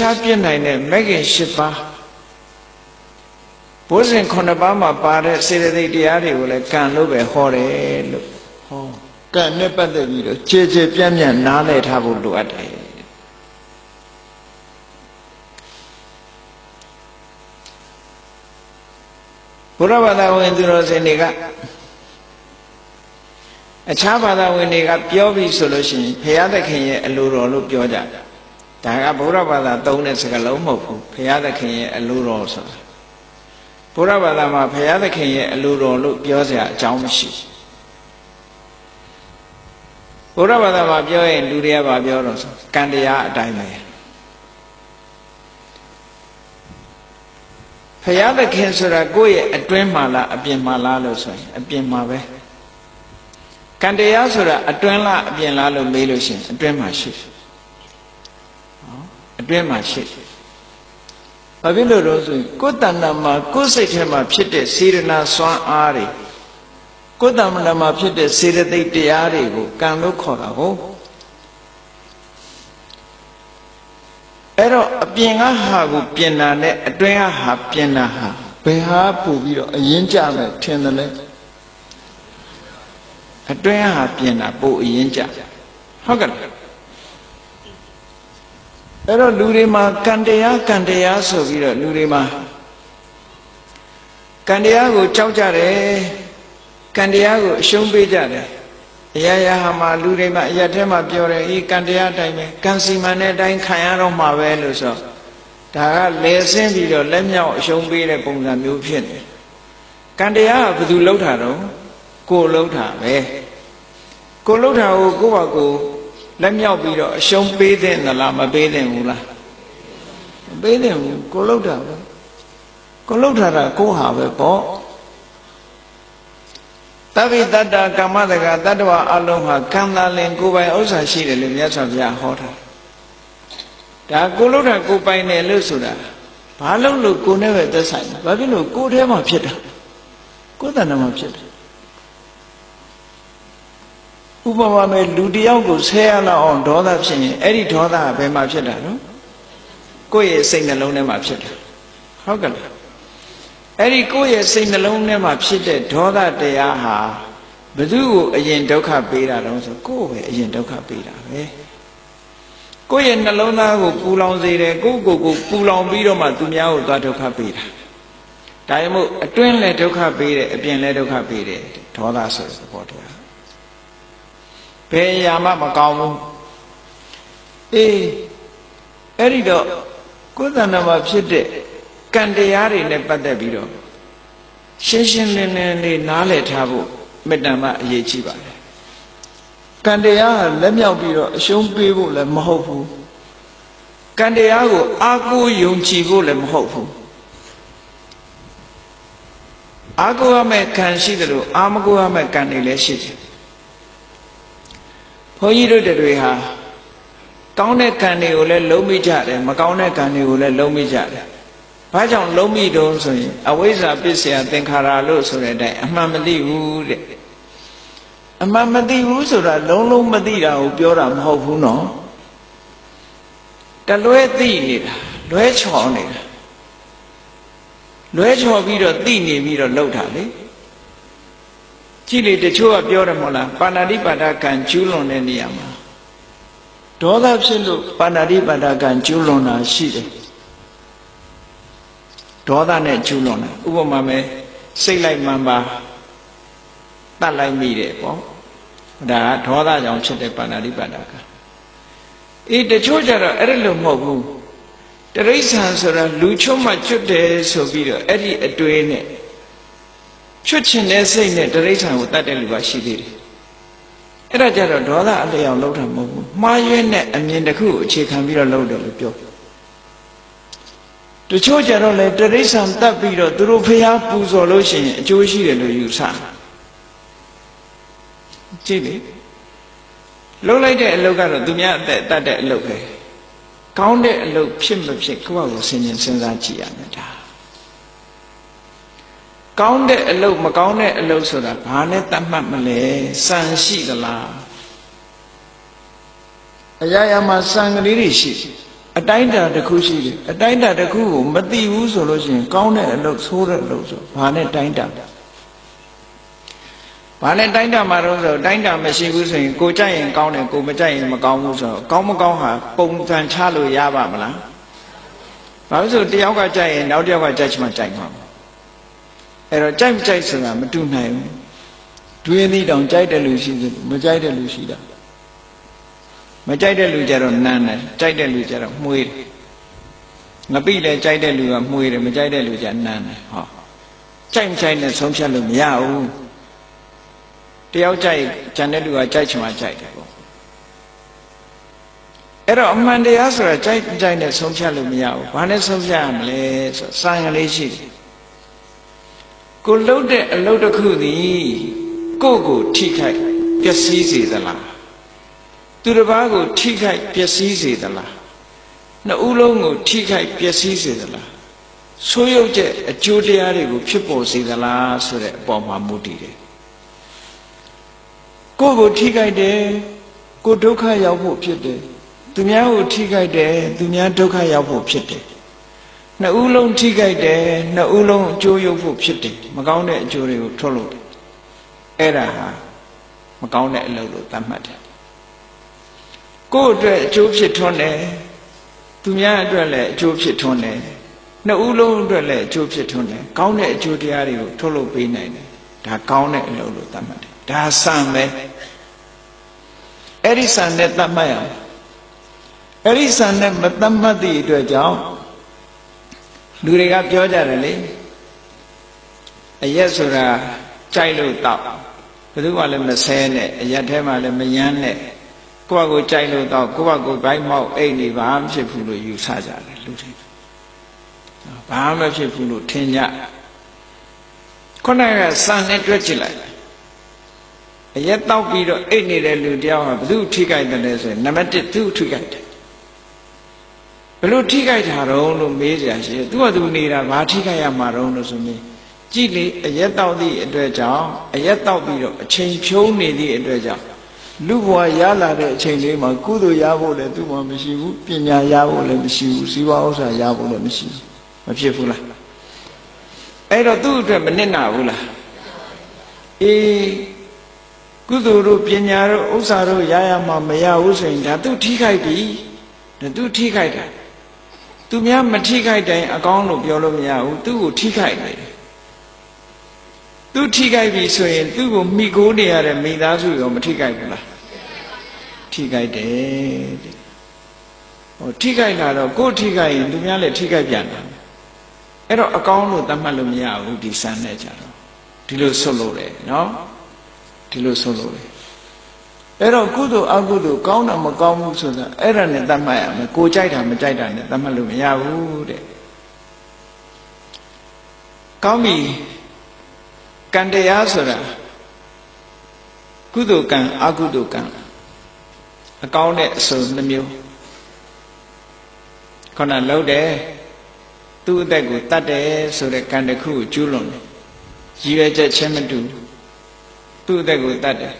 ရှားပြစ်နိုင်တဲ့မဂ်ခင်၈ပါးဘုဇင်9ပါးမှာပါတဲ့စေတသိက်တရားတွေကိုလည်းကံလို့ပဲဟောတယ်လို့ဟောကံနဲ့ပတ်သက်ပြီးတော့ခြေခြေပြန့်ပြန့်နားလည်ထားဖို့လိုအပ်တယ်ဘုရားဘာသာဝင်သူတော်စင်တွေကအခြားဘာသာဝင်တွေကပြောပြီးဆိုလို့ရှိရင်ဘုရားသခင်ရဲ့အလိုတော်လို့ပြောကြတယ် ဒါကဘုရားဘာသာသုံးတဲ့စကားလုံးမဟုတ်ဘူးဘုရားသခင်ရဲ့အလိုတော်ဆိုတာဘုရားဘာသာမှာဘုရားသခင်ရဲ့အလိုတော်လို့ပြောစရာအကြောင်းမရှိဘူးဘုရားဘာသာမှာပြောရင်လူတွေကဘာပြောတော့ဆိုကံတရားအတိုင်းပဲဘုရားသခင်ဆိုတာကိုယ့်ရဲ့အတွင်းမှာလားအပြင်မှာလားလို့ဆိုရင်အပြင်မှာပဲကံတရားဆိုတာအတွင်းလားအပြင်လားလို့မေးလို့ရှိရင်အတွင်းမှာရှိတယ် အတွင်းမှာရှိတယ်။ဘာဖြစ်လို့လဲဆိုရင်ကိုယ်တဏ္ဍာမှာကိုယ်စိတ်ထဲမှာဖြစ်တဲ့စေရနာစွမ်းအားတွေကိုယ်တဏ္ဍာမှာဖြစ်တဲ့စေရသိက်တရားတွေကိုကံလို့ခေါ်တာကိုအဲ့တော့အပြင်ကဟာကိုပြင်တာနဲ့အတွင်းကဟာပြင်တာဟာဘယ်ဟာပို့ပြီးတော့အရင်ကြမယ်ထင်တယ်လဲအတွင်းကဟာပြင်တာပို့အရင်ကြဟုတ်ကဲ့လား အဲ့တော့လူတွေမှာကံတရားကံတရားဆိုပြီးတော့လူတွေမှာကံတရားကိုကြောက်ကြတယ်ကံတရားကိုအရှုံးပေးကြတယ်အရာရာဟာမှာလူတွေမှာအရာထဲမှာပြောတယ်အေးကံတရားအတိုင်းပဲကံစီမံတဲ့အတိုင်းခံရတော့မှာပဲလို့ဆိုဒါကလဲဆင်းပြီးတော့လက်မြောက်အရှုံးပေးတဲ့ပုံစံမျိုးဖြစ်နေကံတရားကဘယ်သူလှုပ်တာတော့ကိုယ်လှုပ်တာပဲကိုယ်လှုပ်တာကိုကိုယ့်ဘာကိုယ် လက်မြောက်ပြီးတော့အရှုံးပေးတဲ့နလားမပေးတဲ့ဘူးလားမပေးတဲ့ဘူးကိုလှုပ်တာပဲကိုလှုပ်တာကကိုဟာပဲပေါ့တဗ္ဗိတတ္တကမ္မတကတတ္တဝအလုံးဟာကံသာလင်ကိုယ်ပိုင်ဥစ္စာရှိတယ်လို့မြတ်စွာဘုရားဟောတာဒါကိုလှုပ်တာကိုပိုင်တယ်လို့ဆိုတာဘာလို့လို့ကိုနဲ့ပဲသက်ဆိုင်ဘာဖြစ်လို့ကိုယ်ထဲမှာဖြစ်တာကိုယ်တဏ္ဍာမှာဖြစ်တယ် ဥပမာမဲ့လူတယောက်ကိုဆဲရလောက်အောင်ဒေါသဖြစ်ရင်အဲ့ဒီဒေါသကဘယ်မှာဖြစ်တာနော်ကိုယ့်ရဲ့စိတ်နှလုံးထဲမှာဖြစ်တာဟုတ်ကဲ့လားအဲ့ဒီကိုယ့်ရဲ့စိတ်နှလုံးထဲမှာဖြစ်တဲ့ဒေါသတရားဟာဘယ်သူ့ကိုအရင်ဒုက္ခပေးတာတုံးဆိုကိုယ့်ပဲအရင်ဒုက္ခပေးတာပဲကိုယ့်ရဲ့နှလုံးသားကိုပူလောင်စေတယ်ကိုယ့်ကိုယ်ကိုပူလောင်ပြီးတော့မှသူများကိုသွားဒုက္ခပေးတာဒါမှမဟုတ်အတွင်းလည်းဒုက္ခပေးတယ်အပြင်လည်းဒုက္ခပေးတယ်ဒေါသဆိုတဲ့သဘောတရား ဘယ်အရာမှမကောင်းဘူးအေးအဲ့ဒီတော့ကိုယ်တဏ္ဍာမှာဖြစ်တဲ့ကံတရားတွေနဲ့ပတ်သက်ပြီးတော့ရှင်းရှင်းလင်းလင်းလေးနားလည်ထားဖို့မေတ္တာမအရေးကြီးပါတယ်ကံတရားကလက်မြောက်ပြီးတော့အရှုံးပေးဖို့လည်းမဟုတ်ဘူးကံတရားကိုအာကိုယုံကြည်ဖို့လည်းမဟုတ်ဘူးအာကိုရမဲ့ကံရှိတယ်လို့အာမကိုရမဲ့ကံတွေလည်းရှိတယ် ဘုန်းကြီးတို့တွေဟာကောင်းတဲ့ကံတွေကိုလည်းလုံးမိကြတယ်မကောင်းတဲ့ကံတွေကိုလည်းလုံးမိကြတယ်။ဘာကြောင့်လုံးမိတုံးဆိုရင်အဝိဇ္ဇာပစ္စယသင်္ခါရလို့ဆိုတဲ့အတိုင်းအမှန်မသိဘူးတဲ့အမှန်မသိဘူးဆိုတာလုံးလုံးမသိတာကိုပြောတာမဟုတ်ဘူးနော်။တလွဲသိနေတာလွဲချော်နေတာလွဲချော်ပြီးတော့သိနေပြီးတော့လှုပ်တာလေ။ ကြည့်လေတချို့ကပြောတယ်မဟုတ်လားပါဏာတိပါဒကံကျူးလွန်တဲ့နေရာမှာဒေါသဖြစ်လို့ပါဏာတိပါဒကံကျူးလွန်တာရှိတယ်ဒေါသနဲ့ကျူးလွန်တာဥပမာမဲ့စိတ်လိုက်မှန်ပါတတ်လိုက်မိတယ်ပေါ့ဒါကဒေါသကြောင့်ဖြစ်တဲ့ပါဏာတိပါဒကံအေးတချို့ကြတော့အဲ့ဒါလို့မဟုတ်ဘူးတရိษံဆိုတာလူချုံမှကျွတ်တယ်ဆိုပြီးတော့အဲ့ဒီအတွေ့နဲ့ ချွတ်ချင်တဲ့စိတ်နဲ့တရိษံကိုတတ်တဲ့လူကရှိသေးတယ်အဲ့ဒါကြတော့ဒေါသအလျောက်လောက်တာမဟုတ်ဘူးမှားရွေးနဲ့အမြင်တစ်ခုကိုအခြေခံပြီးတော့လုပ်တယ်လို့ပြောတချို့ကြတော့လေတရိษံတတ်ပြီးတော့သူတို့ဖျားပူဇော်လို့ရှိရင်အကျိုးရှိတယ်လို့ယူဆကြည့်လေလှုပ်လိုက်တဲ့အလုပ်ကတော့သူများအသက်တတ်တဲ့အလုပ်ပဲကောင်းတဲ့အလုပ်ဖြစ်မဖြစ်ကိုယ့်ဘာကိုစဉ်းကျင်စဉ်းစားကြည့်ရမယ်ဒါ ကောင်းတဲ့အလုပ်မကောင်းတဲ့အလုပ်ဆိုတာဘာနဲ့တတ်မှတ်မလဲစံရှိသလားအရာရာမှာစံကလေးတွေရှိအအတိုင်းအတာတစ်ခုရှိတယ်အတိုင်းအတာတစ်ခုကိုမသိဘူးဆိုလို့ရှိရင်ကောင်းတဲ့အလုပ်ဆိုးတဲ့အလုပ်ဆိုဘာနဲ့တိုင်းတာဘာနဲ့တိုင်းတာမှာတော့ဆိုတိုင်းတာမရှိဘူးဆိုရင်ကိုကြိုက်ရင်ကောင်းတယ်ကိုမကြိုက်ရင်မကောင်းဘူးဆိုတော့ကောင်းမကောင်းဟာပုံစံချလို့ရပါမလားဘာလို့ဆိုတယောက်ကကြိုက်ရင်နောက်တစ်ယောက်ကကြိုက်ချင်မှကြိုက်မှာ အဲ့တော့ကြိုက်မကြိုက်ဆိုတာမတူနိုင်ဘူးတွင်းသီးတောင်ကြိုက်တဲ့လူရှိတယ်မကြိုက်တဲ့လူရှိတာမကြိုက်တဲ့လူကြတော့နန်းတယ်ကြိုက်တဲ့လူကြတော့မှုေးတယ်ငပိလည်းကြိုက်တဲ့လူကမှုေးတယ်မကြိုက်တဲ့လူကြနန်းတယ်ဟောကြိုက်မကြိုက်နဲ့ဆုံးဖြတ်လို့မရဘူးတယောက်ကြိုက်ဂျန်တဲ့လူကကြိုက်ချင်မှကြိုက်တယ်ပေါ့အဲ့တော့အမှန်တရားဆိုတာကြိုက်ကြိုက်နဲ့ဆုံးဖြတ်လို့မရဘူးဘာနဲ့ဆုံးဖြတ်ရမလဲဆိုစာငလေးရှိတယ် ကိုလှုပ်တဲ့အလုပ်တစ်ခုသည်ကိုယ့်ကိုထိခိုက်ပျက်စီးစေသလားသူတစ်ပါးကိုထိခိုက်ပျက်စီးစေသလားနှစ်ဦးလုံးကိုထိခိုက်ပျက်စီးစေသလားဆိုးရုပ်တဲ့အကျိုးတရားတွေကိုဖြစ်ပေါ်စေသလားဆိုတဲ့အပေါ်မှာမူတည်တယ်ကိုယ့်ကိုထိခိုက်တယ်ကိုယ်ဒုက္ခရောက်ဖို့ဖြစ်တယ်သူများကိုထိခိုက်တယ်သူများဒုက္ခရောက်ဖို့ဖြစ်တယ် နှစ်ဦးလုံးထိခိုက်တယ်နှစ်ဦးလုံးအကျိုးရောက်ဖို့ဖြစ်တယ်မကောင်းတဲ့အကျိုးတွေကိုထုတ်လို့တယ်အဲ့ဒါဟာမကောင်းတဲ့အလုပ်လို့သတ်မှတ်တယ်ကိုယ့်အတွက်အကျိုးဖြစ်ထွန်းတယ်သူများအတွက်လည်းအကျိုးဖြစ်ထွန်းတယ်နှစ်ဦးလုံးအတွက်လည်းအကျိုးဖြစ်ထွန်းတယ်ကောင်းတဲ့အကျိုးတရားတွေကိုထုတ်လုပ်ပေးနိုင်တယ်ဒါကောင်းတဲ့အလုပ်လို့သတ်မှတ်တယ်ဒါစံပဲအဲ့ဒီစံနဲ့သတ်မှတ်ရအောင်အဲ့ဒီစံနဲ့မသတ်မှတ်သည့်အတွက်ကြောင့် လူတွေကပြောကြတယ်လေအရက်ဆိုတာကြိုက်လို့တောက်ဘယ်သူမှလည်းမဆဲနဲ့အရက်ထဲမှာလည်းမယမ်းနဲ့ကိုယ့်ဘကိုကြိုက်လို့တောက်ကိုယ့်ဘကိုဘိုက်မောက်အိတ်နေဘာမှဖြစ်ဘူးလို့ယူဆကြတယ်လူတွေဘာမှမဖြစ်ဘူးလို့ထင်ကြခုနကစံနဲ့တွက်ကြည့်လိုက်အရက်တောက်ပြီးတော့အိတ်နေတဲ့လူတယောက်ဟာဘယ်သူထိခိုက်တယ်လဲဆိုရင်နံပါတ်1သူထိခိုက်တယ် ဘယ်လိုထိခိုက်တာတော့လို့မေးကြရှိတယ်သူကသူနေတာဘာထိခိုက်ရမှာတော့လို့ဆိုရင်ကြည့်လေအရက်တောက်သည့်အတွက်ကြောင့်အရက်တောက်ပြီးတော့အချိန်ဖြုံးနေသည့်အတွက်ကြောင့်လူဘဝရလာတဲ့အချိန်လေးမှာကုသိုလ်ရဖို့လည်းသူ့မှာမရှိဘူးပညာရဖို့လည်းမရှိဘူးစီးပွားဥစ္စာရဖို့လည်းမရှိဘူးမဖြစ်ဘူးလားအဲ့တော့သူ့အတွက်မနစ်နာဘူးလားအေးကုသိုလ်တို့ပညာတို့ဥစ္စာတို့ရရမှာမရဘူးဆိုရင်ဒါသူထိခိုက်ပြီဒါသူထိခိုက်တာ သူများမထိခိုက်တိုင်းအကောင်းလို့ပြောလို့မရဘူးသူ့ကိုထိခိုက်နေတယ်သူထိခိုက်ပြီဆိုရင်သူ့ကိုမိကိုးနေရတဲ့မိသားစုရောမထိခိုက်ဘူးလားထိခိုက်တယ်တဲ့ဟောထိခိုက်လာတော့ကိုယ်ထိခိုက်ရင်သူများလည်းထိခိုက်ပြန်တယ်အဲ့တော့အကောင်းလို့သတ်မှတ်လို့မရဘူးဒီစံနဲ့ကြတော့ဒီလိုဆွတ်လို့လေနော်ဒီလိုဆွတ်လို့လေ အဲ့တော့ကုသိုလ်အကုသိုလ်ကောင်းတာမကောင်းဘူးဆိုတာအဲ့ဒါနဲ့သတ်မှတ်ရမယ်ကိုကြိုက်တာမကြိုက်တာနဲ့သတ်မှတ်လို့မရဘူးတဲ့ကောင်းပြီကံတရားဆိုတာကုသိုလ်ကံအကုသိုလ်ကံအကောင်းတဲ့အစုံနှမျိုးခုနလှုပ်တယ်သူ့အသက်ကိုတတ်တယ်ဆိုတဲ့ကံတစ်ခုကိုကျူးလွန်တယ်ရည်ရွယ်ချက်ချင်းမတူသူ့အသက်ကိုတတ်တယ်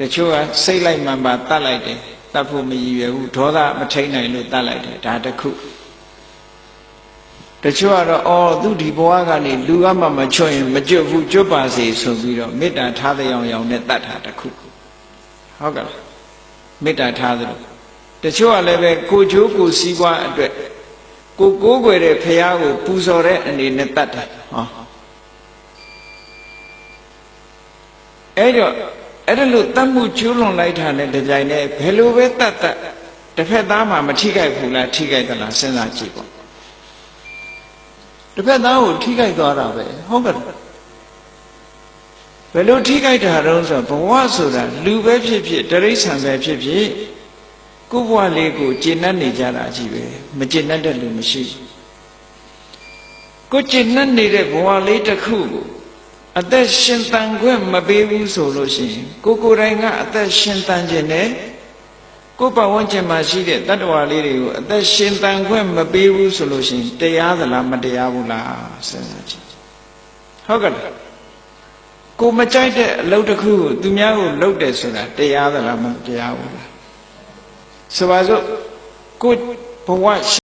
တချို့ကစိတ်လိုက်မှန်ပါတတ်လိုက်တယ်တတ်ဖို့မရည်ရွယ်ဘူးဒေါသမထိန်နိုင်လို့တတ်လိုက်တယ်ဒါတစ်ခုတချို့ကတော့အော်သူဒီဘဝကနေလူကမှမချွတ်ရင်မကြွတ်ဘူးကြွတ်ပါစေဆိုပြီးတော့မေတ္တာထားတဲ့အောင်အောင်နဲ့တတ်တာတစ်ခုဟုတ်ကဲ့မေတ္တာထားသလိုတချို့ကလည်းပဲကိုချိုးကိုစီးပွားအတွက်ကိုကိုးကွယ်တဲ့ဖះကိုပူဇော်တဲ့အနေနဲ့တတ်တယ်ဟောအဲ့တော့ အဲ့ဒါလို့တတ်မှုကျူးလွန်လိုက်တာနဲ့ဒီကြိုင်နဲ့ဘယ်လိုပဲတတ်တတ်တစ်ဖက်သားမှမထိခိုက်ဘူးလားထိခိုက်သလားစဉ်းစားကြည့်ပေါ့တစ်ဖက်သားကိုထိခိုက်သွားတာပဲဟုတ်ကဲ့ဘယ်လိုထိခိုက်တာတော့ဆိုဘဝဆိုတာလူပဲဖြစ်ဖြစ်တရိษံပဲဖြစ်ဖြစ်ကိုယ့်ဘဝလေးကိုကျင့်တတ်နေကြတာကြီးပဲမကျင့်တတ်တဲ့လူမရှိကိုကျင့်တတ်နေတဲ့ဘဝလေးတစ်ခုကို အသက်ရှင်တန်ခွင့်မပေးဘူးဆိုလို့ရှိရင်ကိုကိုယ်တိုင်ကအသက်ရှင်တန်ခြင်းနဲ့ကိုယ်ပတ်ဝန်းကျင်မှာရှိတဲ့တတ္တဝါလေးတွေကိုအသက်ရှင်တန်ခွင့်မပေးဘူးဆိုလို့ရှိရင်တရားသလားမတရားဘူးလားစဉ်းစားကြည့်ဟုတ်ကဲ့ကိုမကြိုက်တဲ့အလုပ်တစ်ခုကိုသူများကိုလုပ်တယ်ဆိုတာတရားသလားမတရားဘူးလားဆိုပါစို့ကိုဘဘဝရှ